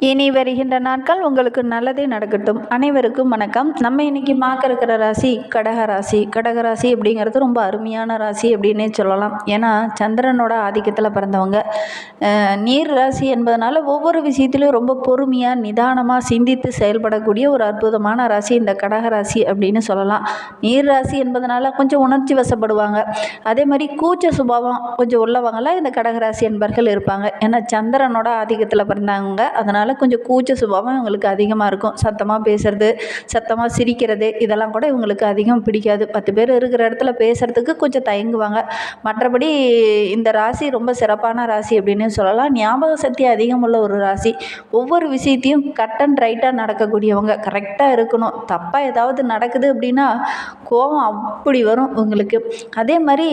இனி வருகின்ற நாட்கள் உங்களுக்கு நல்லதே நடக்கட்டும். அனைவருக்கும் வணக்கம். நம்ம இன்னைக்கு பார்க்க இருக்கிற ராசி கடக ராசி. அப்படிங்கிறது ரொம்ப அருமையான ராசி அப்படின்னே சொல்லலாம். ஏன்னா சந்திரனோட ஆதிக்கத்தில் பிறந்தவங்க. நீர் ராசி என்பதனால ஒவ்வொரு விஷயத்திலும் ரொம்ப பொறுமையாக நிதானமாக சிந்தித்து செயல்படக்கூடிய ஒரு அற்புதமான ராசி இந்த கடகராசி அப்படின்னு சொல்லலாம். நீர் ராசி என்பதனால கொஞ்சம் உணர்ச்சி வசப்படுவாங்க. அதே மாதிரி கூச்ச சுபாவம் கொஞ்சம் உள்ளவங்களாம் இந்த கடகராசி என்பர்கள் இருப்பாங்க. ஏன்னா சந்திரனோட ஆதிக்கத்தில் பிறந்தவங்க. அதனால் அதனால் கொஞ்சம் கூச்ச சுபாவம் இவங்களுக்கு அதிகமாக இருக்கும். சத்தமாக பேசுறது சத்தமாக சிரிக்கிறது இதெல்லாம் கூட இவங்களுக்கு அதிகம் பிடிக்காது. பத்து பேர் இருக்கிற இடத்துல பேசுகிறதுக்கு கொஞ்சம் தயங்குவாங்க. மற்றபடி இந்த ராசி ரொம்ப சிறப்பான ராசி அப்படின்னு சொல்லலாம். ஞாபக சக்தி அதிகம் உள்ள ஒரு ராசி. ஒவ்வொரு விஷயத்தையும் கட் அண்ட் ரைட்டாக நடக்கக்கூடியவங்க. கரெக்டாக இருக்கணும். தப்பாக ஏதாவது நடக்குது அப்படின்னா கோபம் அப்படி வரும் உங்களுக்கு அதே மாதிரி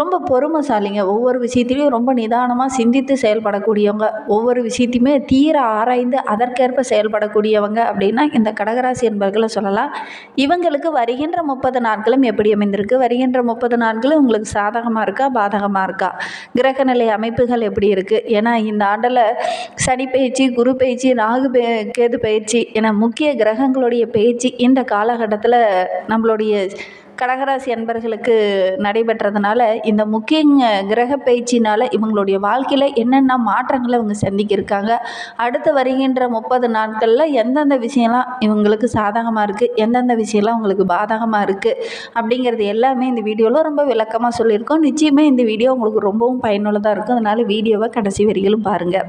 ரொம்ப பொறுமைசாலிங்க. ஒவ்வொரு விஷயத்திலையும் ரொம்ப நிதானமாக சிந்தித்து செயல்படக்கூடியவங்க. ஒவ்வொரு விஷயத்தையுமே தீர ஆராய்ந்து அதற்கேற்ப செயல்படக்கூடியவங்க அப்படின்னா இந்த கடகராசி என்பர்களை சொல்லலாம். இவங்களுக்கு வருகின்ற முப்பது நாட்களும் எப்படி அமைந்திருக்கு? வருகின்ற முப்பது நாட்களும் உங்களுக்கு சாதகமாக இருக்கா? பாதகமாக இருக்கா? கிரகநிலை அமைப்புகள் எப்படி இருக்குது ஏன்னா இந்த ஆண்டில் சனி பயிற்சி குரு பயிற்சி ராகு பே கேது பயிற்சி என முக்கிய கிரகங்களுடைய பயிற்சி இந்த காலகட்டத்தில் நம்மளுடைய கடகராசி அன்பர்களுக்கு நடைபெற்றதுனால இந்த முக்கிய கிரக பயிற்சினால் இவங்களுடைய வாழ்க்கையில் என்னென்ன மாற்றங்களை இவங்க சந்திக்கிருக்காங்க அடுத்து வருகின்ற முப்பது நாட்களில் எந்தெந்த விஷயம்லாம் இவங்களுக்கு சாதகமாக இருக்குது எந்தெந்த விஷயம்லாம் உங்களுக்கு பாதகமாக இருக்குது அப்படிங்கிறது எல்லாமே இந்த வீடியோவில் ரொம்ப விளக்கமாக சொல்லியிருக்கோம். நிச்சயமாக இந்த வீடியோ உங்களுக்கு ரொம்பவும் பயனுள்ளதாக இருக்கும். அதனால் வீடியோவை கடைசி வரிகளும் பாருங்கள்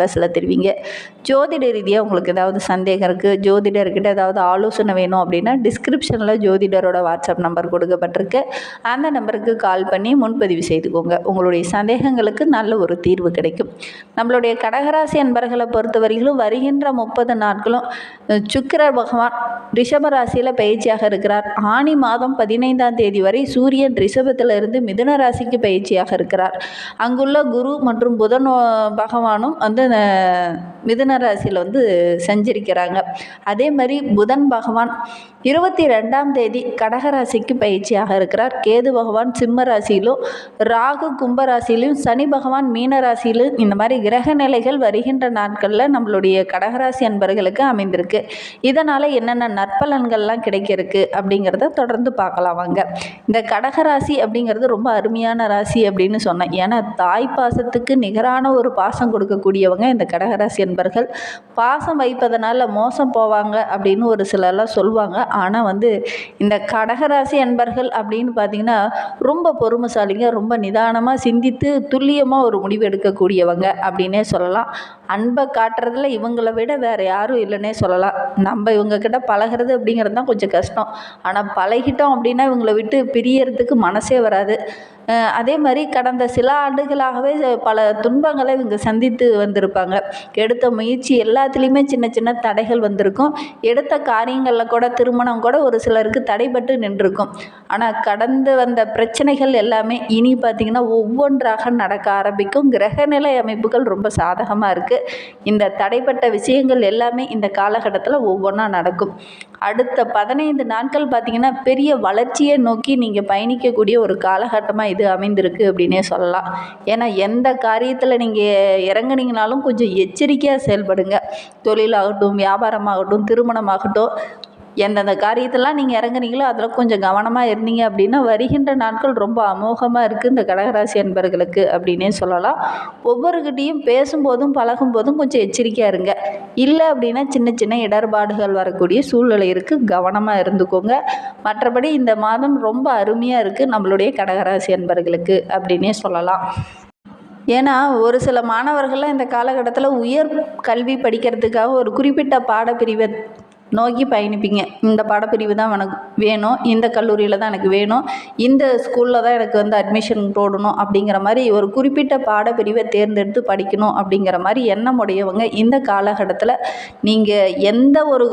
பாக்ஸில் தெரிவிங்க ஜோதிட ரீதியாக உங்களுக்கு ஏதாவது சந்தேகம் இருக்குது ஜோதிடர்கிட்ட ஏதாவது ஆலோசனை வேணும் அப்படின்னா டிஸ்கிரிப்ஷனில் ஜோதிடரோட வாட்ஸ்அப் நம்பர் கொடுக்கப்பட்டிருக்கு. அந்த நம்பருக்கு கால் பண்ணி முன்பதிவு செய்துக்கோங்க. உங்களுடைய சந்தேகங்களுக்கு நல்ல ஒரு தீர்வு கிடைக்கும். நம்மளுடைய கடகராசி அன்பர்களை பொறுத்தவரையிலும் வருகின்ற முப்பது நாட்களும் அஹ், சுக்கிர பகவான் ரிஷப ராசியில் பயிற்சியாக இருக்கிறார். ஆனி மாதம் பதினைந்தாம் தேதி வரை சூரியன் ரிஷபத்தில் இருந்து மிதுன ராசிக்கு பயிற்சியாக இருக்கிறார். அங்குள்ள குரு மற்றும் புதன் பகவானும் வந்து மிதுன மிதுன ராசியில் வந்து செஞ்சிருக்கிறாங்க. அதே மாதிரி புதன் பகவான் இருபத்தி ரெண்டாம் தேதி கடகராசிக்கு பயிற்சியாக இருக்கிறார். கேது பகவான் சிம்ம ராசியிலும் ராகு கும்ப ராசியிலும் சனி பகவான் மீன ராசியிலும் இந்த மாதிரி கிரக நிலைகள் வருகின்ற நாட்களில் நம்மளுடைய கடகராசி அன்பர்களுக்கு அமைந்திருக்கு. இதனால் என்னென்ன நற்பலன்கள்லாம் கிடைக்கிறதுக்கு அப்படிங்கிறத தொடர்ந்து பார்க்கலாம் வாங்க. இந்த கடகராசி அப்படிங்கிறது ரொம்ப அருமையான ராசி அப்படின்னு சொன்னேன். ஏன்னா தாய் பாசத்துக்கு நிகரான ஒரு பாசம் கொடுக்கக்கூடியவங்க இந்த கடகராசி என்பர்கள் பாசம் வைப்பதனால் மோசம் போவாங்க அப்படின்னு ஒரு சிலர்லாம் சொல்லுவாங்க. ஆனால் வந்து இந்த கடகராசி என்பர்கள் அப்படின்னு பார்த்தீங்கன்னா ரொம்ப பொறுமைசாலிங்க ரொம்ப நிதானமாக சிந்தித்து துல்லியமாக ஒரு முடிவு எடுக்கக்கூடியவங்க அப்படின்னே சொல்லலாம். அன்பை காட்டுறதுல இவங்களை விட வேறு யாரும் இல்லைன்னே சொல்லலாம். நம்ம இவங்கக்கிட்ட பழகிறது அப்படிங்கிறது தான் கொஞ்சம் கஷ்டம். ஆனால் பழகிட்டோம் அப்படின்னா இவங்களை விட்டு பிரியறதுக்கு மனசே வராது. அதே மாதிரி கடந்த சில ஆண்டுகளாகவே பல துன்பங்களை இவங்க சந்தித்து வந்திருப்பாங்க. எடுத்த முயற்சி எல்லாத்துலேயுமே சின்ன சின்ன தடைகள் வந்திருக்கும். எடுத்த காரியங்களில் கூட திருமணம் கூட ஒரு சிலருக்கு தடைபட்டு நின்றுருக்கும். ஆனால் கடந்து வந்த பிரச்சனைகள் எல்லாமே இனி பார்த்திங்கன்னா ஒவ்வொன்றாக நடக்க ஆரம்பிக்கும். கிரகநிலை அமைப்புகள் ரொம்ப சாதகமாக இருக்குது இந்த தடைப்பட்ட விஷயங்கள் எல்லாமே இந்த காலகட்டத்தில் ஒவ்வொன்றா நடக்கும். அடுத்த பதினைந்து நாட்கள் பார்த்திங்கன்னா பெரிய வளர்ச்சியை நோக்கி நீங்கள் பயணிக்கக்கூடிய ஒரு காலகட்டமாக இது அமைந்திருக்கு அப்படின்னே சொல்லலாம். ஏன்னா எந்த காரியத்தில் நீங்கள் இறங்குனீங்கனாலும் கொஞ்சம் எச்சரிக்கையாக செயல்படுங்க. தொழிலாகட்டும் வியாபாரமாகட்டும் திருமணமாகட்டும் எந்தெந்த காரியத்தெல்லாம் நீங்கள் இறங்குனீங்களோ அதில் கொஞ்சம் கவனமாக இருந்தீங்க அப்படின்னா வருகின்ற நாட்கள் ரொம்ப அமோகமாக இருக்குது இந்த கடகராசி அன்பர்களுக்கு அப்படின்னே சொல்லலாம். ஒவ்வொருக்கிட்டையும் பேசும்போதும் பழகும்போதும் கொஞ்சம் எச்சரிக்கையாக இருங்க. இல்லை அப்படின்னா சின்ன சின்ன இடர்பாடுகள் வரக்கூடிய சூழ்நிலை இருக்குது கவனமாக இருந்துக்கோங்க. மற்றபடி இந்த மாதம் ரொம்ப அருமையாக இருக்குது நம்மளுடைய கடகராசி அன்பர்களுக்கு அப்படின்னே சொல்லலாம். ஏன்னா ஒரு சில மாணவர்கள்லாம் இந்த காலகட்டத்தில் உயர் கல்வி படிக்கிறதுக்காக ஒரு குறிப்பிட்ட பாடப்பிரிவை நோக்கி பயணிப்பீங்க. இந்த பாடப்பிரிவு தான் எனக்கு வேணும். இந்த கல்லூரியில் தான் எனக்கு வேணும். இந்த ஸ்கூலில் தான் எனக்கு வந்து அட்மிஷன் போடணும் அப்படிங்கிற மாதிரி ஒரு குறிப்பிட்ட பாடப்பிரிவை தேர்ந்தெடுத்து படிக்கணும் அப்படிங்கிற மாதிரி எண்ணம் உடையவங்க இந்த காலகட்டத்தில் நீங்கள் எந்த ஒரு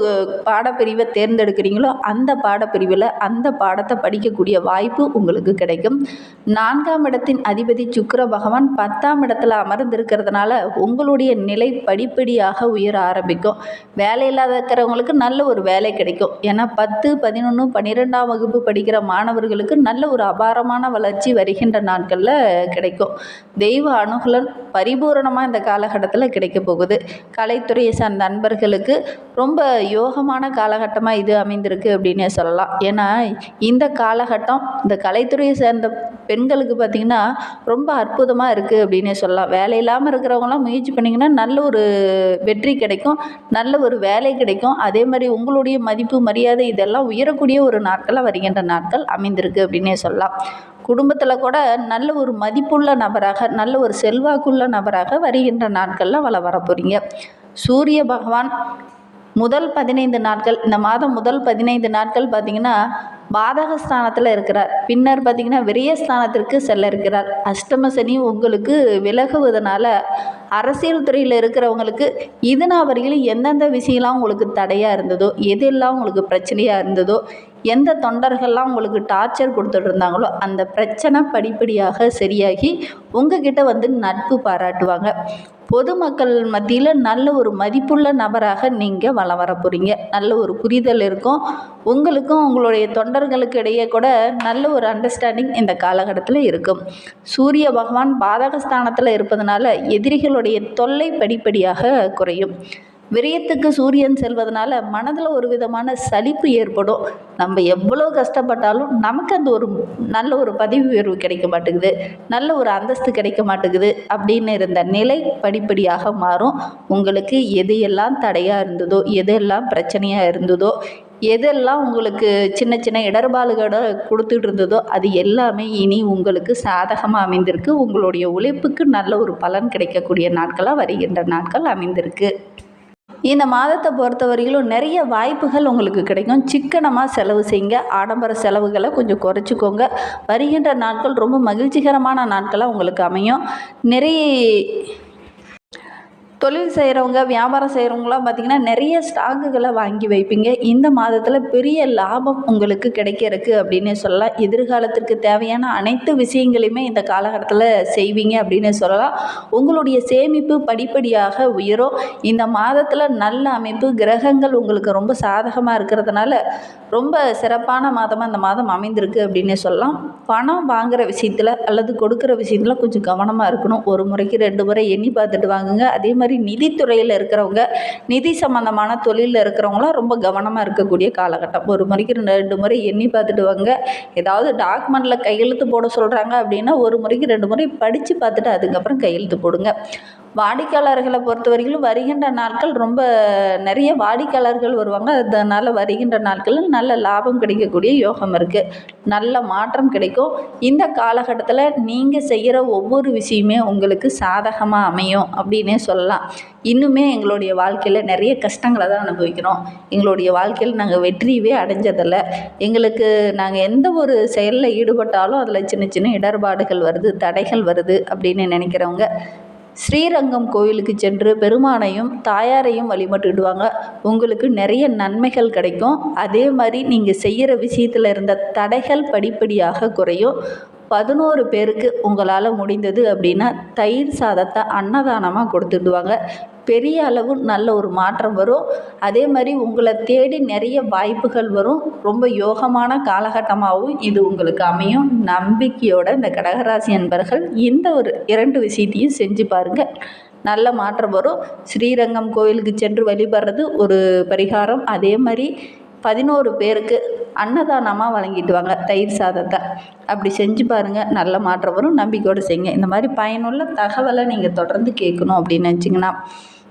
பாடப்பிரிவை தேர்ந்தெடுக்கிறீங்களோ அந்த பாடப்பிரிவில் அந்த பாடத்தை படிக்கக்கூடிய வாய்ப்பு உங்களுக்கு கிடைக்கும். நான்காம் இடத்தின் அதிபதி சுக்கர பகவான் பத்தாம் இடத்துல அமர்ந்திருக்கிறதுனால உங்களுடைய நிலை படிப்படியாக உயர ஆரம்பிக்கும். வேலை இல்லாத இருக்கிறவங்களுக்கு நல்ல ஒரு வேலை கிடைக்கும். ஏன்னா பத்து பதினொன்று பன்னிரெண்டாம் வகுப்பு படிக்கிற மாணவர்களுக்கு நல்ல ஒரு அபாரமான வளர்ச்சி வருகின்ற நாட்களில் கிடைக்கும். தெய்வ அனுகூலம் பரிபூரணமாக இந்த காலகட்டத்தில் கிடைக்க போகுது. கலைத்துறையை சார்ந்த நண்பர்களுக்கு ரொம்ப யோகமான காலகட்டமாக இது அமைந்திருக்கு அப்படின்னே சொல்லலாம். ஏன்னா இந்த காலகட்டம் இந்த கலைத்துறையை சேர்ந்த பெண்களுக்கு பார்த்திங்கன்னா ரொம்ப அற்புதமாக இருக்குது அப்படின்னே சொல்லலாம். வேலை இல்லாமல் இருக்கிறவங்களாம் முயற்சி பண்ணிங்கன்னா நல்ல ஒரு வெற்றி கிடைக்கும் நல்ல ஒரு வேலை கிடைக்கும். அதே மாதிரி உங்களுடைய மதிப்பு மரியாதை இதெல்லாம் உயரக்கூடிய ஒரு நாட்களாக வருகின்ற நாட்கள் அமைந்திருக்கு அப்படின்னே சொல்லலாம். குடும்பத்தில் கூட நல்ல ஒரு மதிப்புள்ள நபராக நல்ல ஒரு செல்வாக்குள்ள நபராக வருகின்ற நாட்களில் வள வர போகிறீங்க சூரிய பகவான் முதல் பதினைந்து நாட்கள் இந்த மாதம் முதல் பதினைந்து நாட்கள் பார்த்திங்கன்னா பாதகஸ்தானத்தில் இருக்கிறார். பின்னர் பார்த்திங்கன்னா விரயஸ்தானத்திற்கு செல்ல இருக்கிறார். அஷ்டம சனி உங்களுக்கு விலகுவதனால அரசியல் துறையில் இருக்கிறவங்களுக்கு இது நான் வரையிலும் எந்தெந்த விஷயம்லாம் உங்களுக்கு தடையாக இருந்ததோ எதெல்லாம் உங்களுக்கு பிரச்சனையாக இருந்ததோ எந்த தொண்டர்கள்லாம் உங்களுக்கு டார்ச்சர் கொடுத்துட்டு இருந்தாங்களோ அந்த பிரச்சனை படிப்படியாக சரியாகி உங்ககிட்ட வந்து நட்பு பாராட்டுவாங்க. பொதுமக்கள் மத்தியில் நல்ல ஒரு மதிப்புள்ள நபராக நீங்கள் வளம் வர போகிறீங்க நல்ல ஒரு புரிதல் இருக்கும். உங்களுக்கும் உங்களுடைய தொண்டர்களுக்கு இடையே கூட நல்ல ஒரு அண்டர்ஸ்டாண்டிங் இந்த காலகட்டத்தில் இருக்கும். சூரிய பகவான் பாதகஸ்தானத்தில் இருப்பதனால எதிரிகளுடைய தொல்லை படிப்படியாக குறையும். விரயத்துக்கு சூரியன் செல்வதனால மனதில் ஒரு விதமான சலிப்பு ஏற்படும். நம்ம எவ்வளோ கஷ்டப்பட்டாலும் நமக்கு அந்த ஒரு நல்ல ஒரு பதவி உயர்வு கிடைக்க மாட்டேங்குது. நல்ல ஒரு அந்தஸ்து கிடைக்க மாட்டேங்குது அப்படின்னு இருந்த நிலை படிப்படியாக மாறும். உங்களுக்கு எது எல்லாம் தடையாக இருந்ததோ எதெல்லாம் பிரச்சனையாக இருந்ததோ எதெல்லாம் உங்களுக்கு சின்ன சின்ன இடர்பாடுகளை கொடுத்துட்டு இருந்ததோ அது எல்லாமே இனி உங்களுக்கு சாதகமாக அமைந்திருக்கு. உங்களுடைய உழைப்புக்கு நல்ல ஒரு பலன் கிடைக்கக்கூடிய நாட்களாக வருகின்ற நாட்கள் அமைந்திருக்கு. இந்த மாதத்தை பொறுத்தவரையிலும் நிறைய வாய்ப்புகள் உங்களுக்கு கிடைக்கும். சிக்கனமாக செலவு செய்யுங்க. ஆடம்பர செலவுகளை கொஞ்சம் குறைச்சிக்கோங்க. வருகின்ற நாட்கள் ரொம்ப மகிழ்ச்சிகரமான நாட்களாக உங்களுக்கு அமையும். நிறைய தொழில் செய்கிறவங்க வியாபாரம் செய்கிறவங்களாம் பார்த்திங்கன்னா நிறைய ஸ்டாக்குகளை வாங்கி வைப்பீங்க. இந்த மாதத்தில் பெரிய லாபம் உங்களுக்கு கிடைக்கிறதுக்கு அப்படின்னு சொல்லலாம். எதிர்காலத்திற்கு தேவையான அனைத்து விஷயங்களையுமே இந்த காலகட்டத்தில் செய்வீங்க அப்படின்னு சொல்லலாம். உங்களுடைய சேமிப்பு படிப்படியாக உயரும். இந்த மாதத்தில் நல்ல அமைப்பு கிரகங்கள் உங்களுக்கு ரொம்ப சாதகமாக இருக்கிறதுனால ரொம்ப சிறப்பான மாதமாக இந்த மாதம் அமைந்திருக்கு அப்படின்னு சொல்லலாம். பணம் வாங்குகிற விஷயத்தில் அல்லது கொடுக்குற விஷயத்தில் கொஞ்சம் கவனமாக இருக்கணும். ஒரு முறைக்கு ரெண்டு முறை எண்ணி பார்த்துட்டு வாங்குங்க. அதே மாதிரி நிதித்துறையில் இருக்கிறவங்க நிதி சம்மந்தமான தொழிலில் இருக்கிறவங்களாம் ரொம்ப கவனமாக இருக்கக்கூடிய காலகட்டம். ஒரு முறைக்கு ரெண்டு ரெண்டு முறை எண்ணி பார்த்துட்டு வாங்க ஏதாவது டாக்குமெண்ட்டில் கையெழுத்து போட சொல்கிறாங்க அப்படின்னா ஒரு முறைக்கு ரெண்டு முறை படித்து பார்த்துட்டு அதுக்கப்புறம் கையெழுத்து போடுங்க. வாடிக்கையாளர்களை பொறுத்த வரைக்கும் வருகின்ற நாட்கள் ரொம்ப நிறைய வாடிக்கையாளர்கள் வருவாங்க. அதனால் வருகின்ற நாட்களில் நல்ல லாபம் கிடைக்கக்கூடிய யோகம் இருக்குது நல்ல மாற்றம் கிடைக்கும். இந்த காலகட்டத்தில் நீங்கள் செய்கிற ஒவ்வொரு விஷயமே உங்களுக்கு சாதகமாக அமையும் அப்படின்னே சொல்லலாம். இன்னுமே எங்களுடைய வாழ்க்கையில் நிறைய கஷ்டங்களை தான் அனுபவிக்கிறோம். எங்களுடைய வாழ்க்கையில் நாங்கள் வெற்றியவே அடைஞ்சதில்லை. எங்களுக்கு நாங்கள் எந்த ஒரு செயலில் ஈடுபட்டாலும் அதில் சின்ன சின்ன இடர்பாடுகள் வருது தடைகள் வருது அப்படின்னு நினைக்கிறவங்க ஸ்ரீரங்கம் கோயிலுக்கு சென்று பெருமானையும் தாயாரையும் வழிபட்டுடுவாங்க. உங்களுக்கு நிறைய நன்மைகள் கிடைக்கும். அதே மாதிரி நீங்கள் செய்கிற விஷயத்தில் இருந்த தடைகள் படிப்படியாக குறையும். பதினோரு பேருக்கு உங்களால் முடிந்தது அப்படின்னா தயிர் சாதத்தை அன்னதானமாக கொடுத்துடுவாங்க. பெரிய அளவு நல்ல ஒரு மாற்றம் வரும். அதே மாதிரி உங்களை தேடி நிறைய வாய்ப்புகள் வரும். ரொம்ப யோகமான காலகட்டமாகவும் இது உங்களுக்கு அமையும். நம்பிக்கையோட இந்த கடகராசி அன்பர்கள் இந்த ஒரு இரண்டு விஷயத்தையும் செஞ்சு பாருங்கள் நல்ல மாற்றம் வரும். ஸ்ரீரங்கம் கோவிலுக்கு சென்று வழிபடுறது ஒரு பரிகாரம். அதே மாதிரி பதினோரு பேருக்கு அன்னதானமாக வழங்கிட்டு வாங்க தயிர் சாதத்தை. அப்படி செஞ்சு பாருங்கள் நல்ல மாற்றம் வரும். நம்பிக்கையோடு செய்யுங்க. இந்த மாதிரி பயனுள்ள தகவலை நீங்கள் தொடர்ந்து கேட்கணும் அப்படின்னு நினச்சிங்கன்னா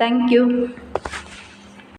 Thank you.